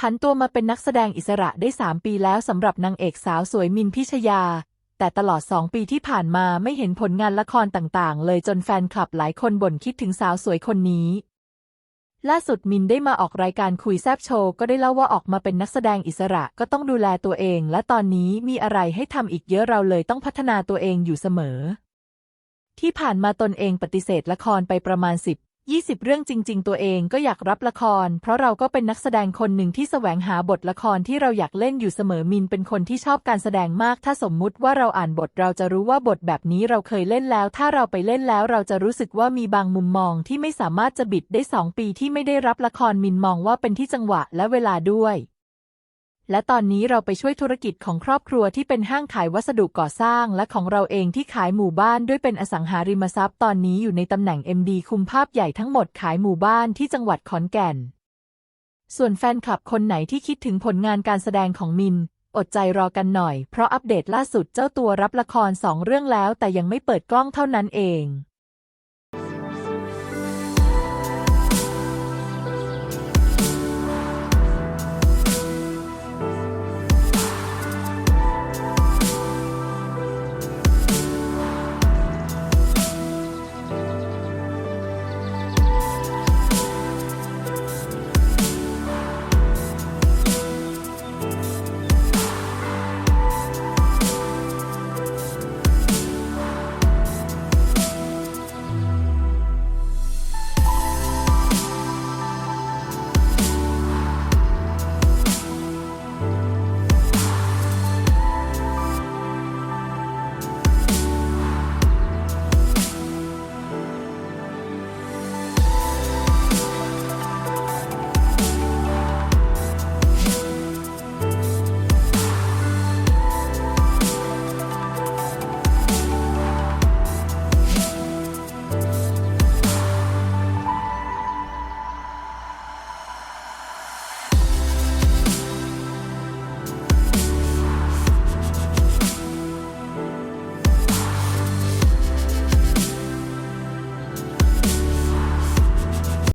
ผันตัวมาเป็นนักแสดงอิสระได้ 3 ปีแล้วสำหรับนางเอกสาวสวยมินพิชยา แต่ตลอด 2 ปีที่ผ่านมาไม่เห็นผลงานละครต่างๆ เลยจนแฟนคลับหลายคนบ่นคิดถึงสาวสวยคนนี้ ล่าสุดมินได้มาออกรายการคุยแซบโชว์ก็ได้เล่าว่าออกมาเป็นนักแสดงอิสระก็ต้องดูแลตัวเอง และตอนนี้มีอะไรให้ทำอีกเยอะเราเลยต้องพัฒนาตัวเองอยู่เสมอที่ผ่านมาตนเองปฏิเสธละครไปประมาณ10 20 เรื่องจริง ๆ ตัวเองก็อยากรับละคร เพราะเราก็เป็นนักแสดงคนหนึ่งที่แสวงหาบทละครที่เราอยากเล่นอยู่เสมอมินเป็นคนที่ชอบการแสดงมาก ถ้าสมมุติว่าเราอ่านบทเราจะรู้ว่าบทแบบนี้เราเคยเล่นแล้ว ถ้าเราไปเล่นแล้วเราจะรู้สึกว่ามีบางมุมมองที่ไม่สามารถจะบิดได้สองปีที่ไม่ได้รับละครมินมองว่าเป็นที่จังหวะและเวลาด้วย และตอนนี้เราไปช่วยธุรกิจของครอบครัวที่เป็นห้างขายวัสดุก่อสร้าง และของเราเองที่ขายหมู่บ้านด้วยเป็นอสังหาริมทรัพย์ตอนนี้อยู่ในตำแหน่ง MD คุมภาพใหญ่ทั้งหมดขายหมู่บ้านที่จังหวัดขอนแก่น ส่วนแฟนคลับคนไหนที่คิดถึงผลงานการแสดงของมิน อดใจรอกันหน่อย เพราะอัปเดตล่าสุดเจ้าตัวรับละครสองเรื่องแล้ว แต่ยังไม่เปิดกล้องเท่านั้นเอง